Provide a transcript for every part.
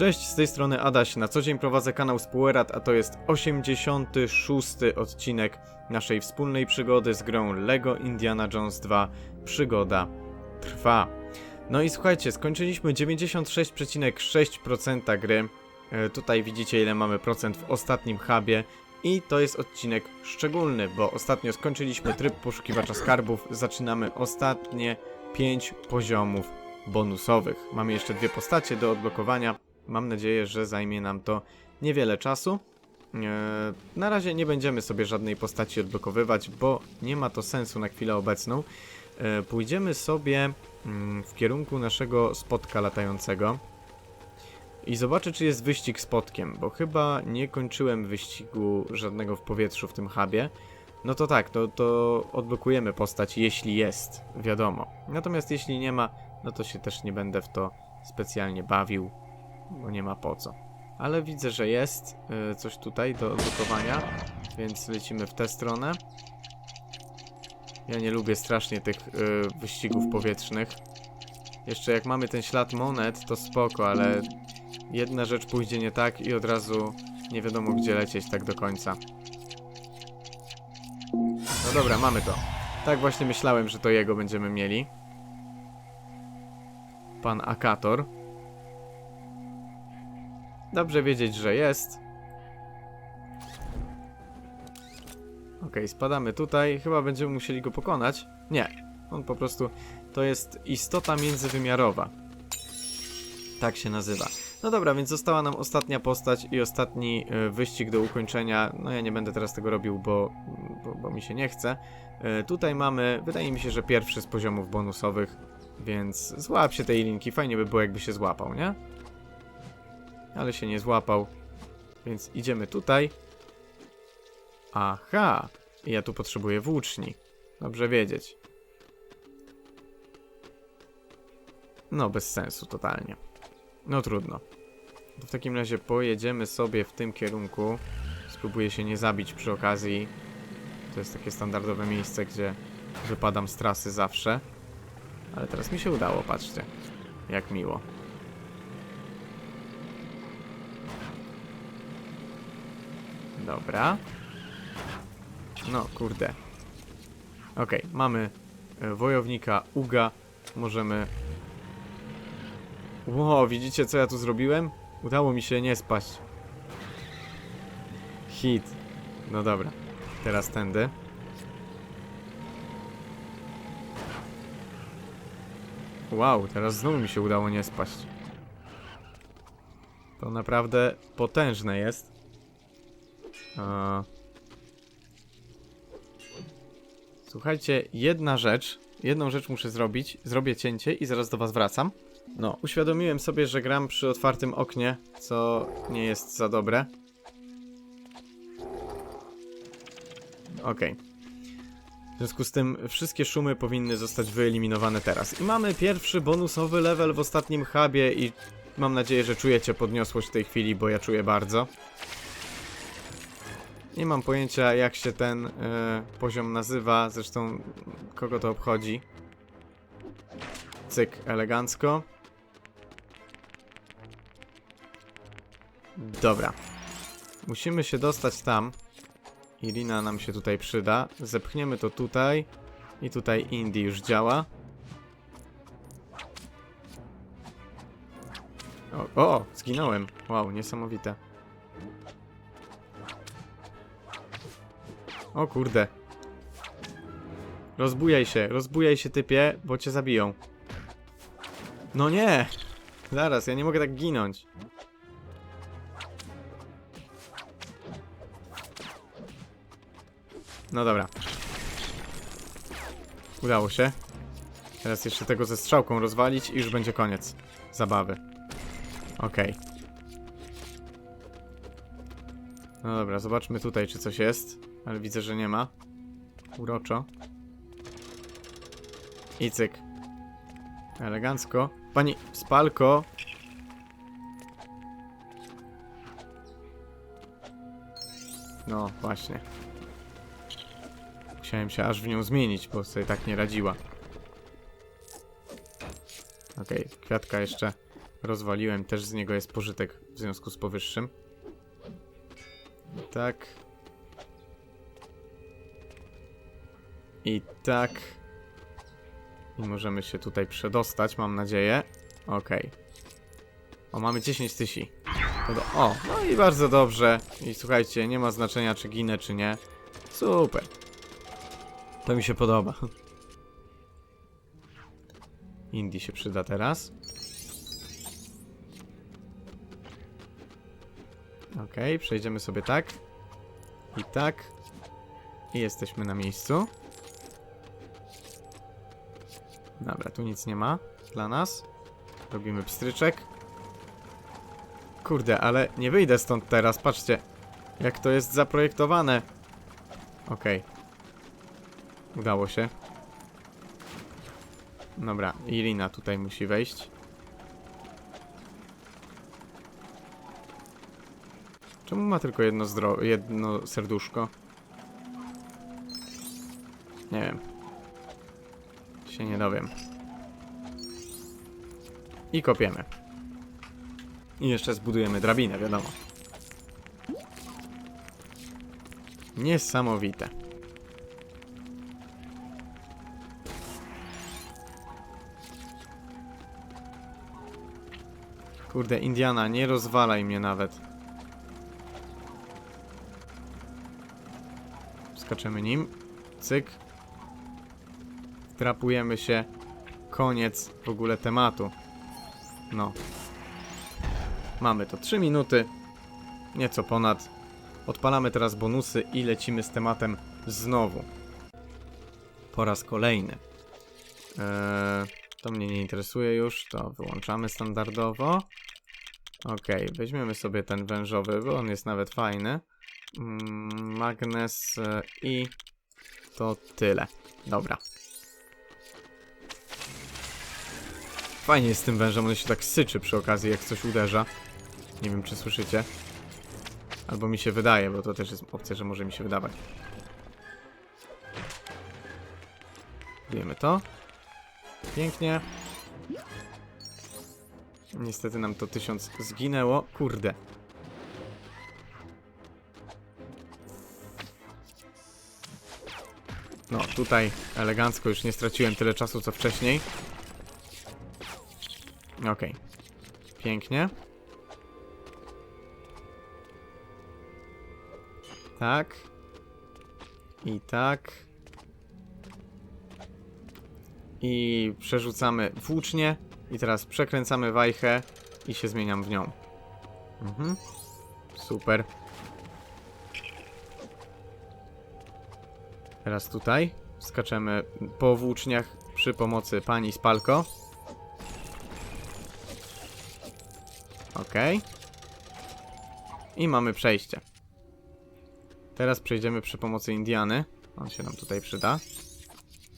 Cześć, z tej strony Adaś. Na co dzień prowadzę kanał Spoilerat, a to jest 86 odcinek naszej wspólnej przygody z grą LEGO Indiana Jones 2. Przygoda trwa. No i słuchajcie, skończyliśmy 96,6% gry. E, Tutaj widzicie ile mamy procent w ostatnim hubie. I to jest odcinek szczególny, bo ostatnio skończyliśmy tryb poszukiwacza skarbów. Zaczynamy ostatnie 5 poziomów bonusowych. Mamy jeszcze dwie postacie do odblokowania. Mam nadzieję, że zajmie nam to niewiele czasu. Eee, na razie nie będziemy sobie żadnej postaci odblokowywać, bo nie ma to sensu na chwilę obecną. Eee, pójdziemy sobie mm, w kierunku naszego spotka latającego i zobaczę, czy jest wyścig spotkiem, bo chyba nie kończyłem wyścigu żadnego w powietrzu w tym hubie. No to tak, to, to odblokujemy postać, jeśli jest, wiadomo. Natomiast jeśli nie ma, no to się też nie będę w to specjalnie bawił, bo nie ma po co. Ale widzę, że jest y, coś tutaj do odblokowania, więc lecimy w tę stronę. Ja nie lubię strasznie tych y, wyścigów powietrznych. Jeszcze jak mamy ten ślad monet, to spoko, ale jedna rzecz pójdzie nie tak i od razu nie wiadomo gdzie lecieć tak do końca. No dobra, mamy to. Tak właśnie myślałem, że to jego będziemy mieli. Pan Akator. Dobrze wiedzieć, że jest. Okej, spadamy tutaj. Chyba będziemy musieli go pokonać. Nie. On po prostu... To jest istota międzywymiarowa. Tak się nazywa. No dobra, więc została nam ostatnia postać i ostatni e, wyścig do ukończenia. No ja nie będę teraz tego robił, bo, bo, bo mi się nie chce. E, tutaj mamy, wydaje mi się, że pierwszy z poziomów bonusowych, więc złap się tej linki. Fajnie by było, jakby się złapał, nie? Ale się nie złapał, więc idziemy tutaj. Aha, ja tu potrzebuję włóczni. Dobrze wiedzieć. No, bez sensu totalnie. No trudno. To w takim razie pojedziemy sobie w tym kierunku. Spróbuję się nie zabić przy okazji. To jest takie standardowe miejsce, gdzie wypadam z trasy zawsze. Ale teraz mi się udało, patrzcie. Jak miło. Dobra. No, kurde. Okej, mamy e, wojownika Uga. Możemy Ło, widzicie co ja tu zrobiłem? Udało mi się nie spaść. Hit. No dobra. Teraz tędy. Wow, teraz znowu mi się udało nie spaść. To naprawdę potężne jest. A... Słuchajcie, jedna rzecz. Jedną rzecz muszę zrobić. Zrobię cięcie i zaraz do was wracam. No, uświadomiłem sobie, że gram przy otwartym oknie, co nie jest za dobre. Okej. W związku z tym wszystkie szumy powinny zostać wyeliminowane teraz. I mamy pierwszy bonusowy level w ostatnim hubie i mam nadzieję, że czujecie podniosłość w tej chwili, bo ja czuję bardzo. Nie mam pojęcia jak się ten e, poziom nazywa, zresztą kogo to obchodzi. Cyk, elegancko. Dobra. Musimy się dostać tam. Irina nam się tutaj przyda. Zepchniemy to tutaj. I tutaj Indie już działa. O, o, zginąłem. Wow, niesamowite. O kurde. Rozbujaj się, rozbujaj się typie, bo cię zabiją. No nie! Zaraz, ja nie mogę tak ginąć. No dobra. Udało się. Teraz jeszcze tego ze strzałką rozwalić i już będzie koniec zabawy. Okej. No dobra, zobaczmy tutaj, czy coś jest. Ale widzę, że nie ma. Uroczo. I cyk. Elegancko. Pani Spalko. No, właśnie. Musiałem się aż w nią zmienić, bo sobie tak nie radziła. Okej, kwiatka jeszcze rozwaliłem, też z niego jest pożytek w związku z powyższym. Tak. I tak. I możemy się tutaj przedostać, mam nadzieję. Okej. O, mamy 10 tysięcy. To do... O, no i bardzo dobrze. I słuchajcie, nie ma znaczenia, czy ginę, czy nie. Super. To mi się podoba. Indie się przyda teraz. Okej, przejdziemy sobie tak. I tak. I jesteśmy na miejscu. Dobra, tu nic nie ma dla nas. Robimy pstryczek. Kurde, ale nie wyjdę stąd teraz, patrzcie. Jak to jest zaprojektowane. Okej. Udało się. Dobra, Irina tutaj musi wejść. Czemu ma tylko jedno jedno serduszko? Nie wiem. Się nie dowiem. I kopiemy. I jeszcze zbudujemy drabinę, wiadomo. Niesamowite. Kurde, Indiana, nie rozwalaj mnie nawet. Skaczemy nim. Cyk. Trapujemy się. Koniec w ogóle tematu. No. Mamy to 3 minuty. Nieco ponad. Odpalamy teraz bonusy i lecimy z tematem znowu. Po raz kolejny. Eee, to mnie nie interesuje już, to wyłączamy standardowo. Ok, weźmiemy sobie ten wężowy, bo on jest nawet fajny. Mm, magnes e, i to tyle. Dobra. Fajnie jest z tym wężem, on się tak syczy przy okazji, jak coś uderza. Nie wiem, czy słyszycie. Albo mi się wydaje, bo to też jest opcja, że może mi się wydawać. Wiemy to. Pięknie. Niestety nam to tysiąc zginęło. Kurde. No, tutaj elegancko już nie straciłem tyle czasu, co wcześniej. Okej. Pięknie. Tak. I tak. I przerzucamy włócznie. I teraz przekręcamy wajchę i się zmieniam w nią. Mhm. Super. Teraz tutaj skaczemy po włóczniach przy pomocy pani Spalko. Okej. I mamy przejście. Teraz przejdziemy przy pomocy Indiany. On się nam tutaj przyda.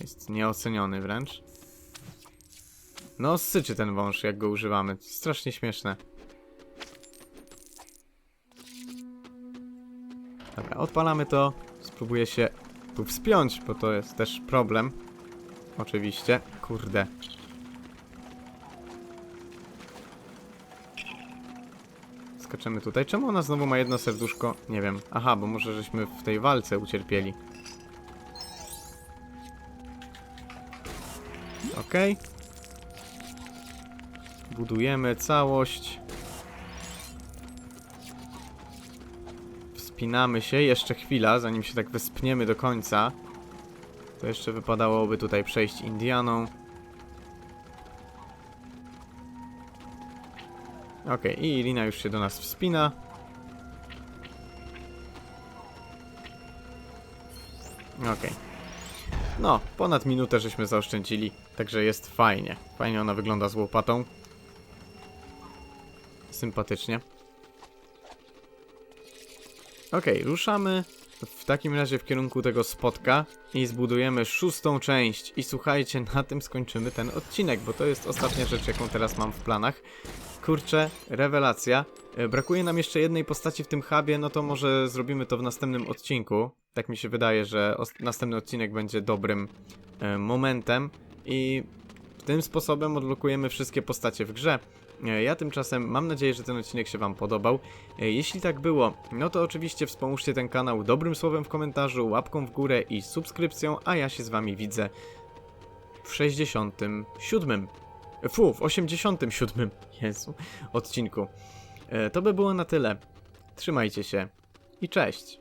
Jest nieoceniony wręcz. No, syczy ten wąż, jak go używamy. Strasznie śmieszne. Dobra, odpalamy to. Spróbuję się tu wspiąć, bo to jest też problem. Oczywiście. Kurde. Skaczemy tutaj. Czemu ona znowu ma jedno serduszko? Nie wiem. Aha, bo może żeśmy w tej walce ucierpieli. Okej. Budujemy całość. Wspinamy się. Jeszcze chwila, zanim się tak wyspniemy do końca. To jeszcze wypadałoby tutaj przejść Indianą. Okej, i Irina już się do nas wspina. Okej. No, ponad minutę żeśmy zaoszczędzili, także jest fajnie. Fajnie ona wygląda z łopatą. Sympatycznie. Okej, ruszamy w takim razie w kierunku tego spotka i zbudujemy szóstą część. I słuchajcie, na tym skończymy ten odcinek, bo to jest ostatnia rzecz, jaką teraz mam w planach. Kurczę, rewelacja. E, Brakuje nam jeszcze jednej postaci w tym hubie, no to może zrobimy to w następnym odcinku. Tak mi się wydaje, że następny odcinek będzie dobrym e, momentem i tym sposobem odblokujemy wszystkie postacie w grze. E, Ja tymczasem mam nadzieję, że ten odcinek się Wam podobał. E, Jeśli tak było, no to oczywiście wspomóżcie ten kanał dobrym słowem w komentarzu, łapką w górę i subskrypcją, a ja się z Wami widzę w 67. Fu, w 87. Jezu, odcinku. E, To by było na tyle. Trzymajcie się i cześć.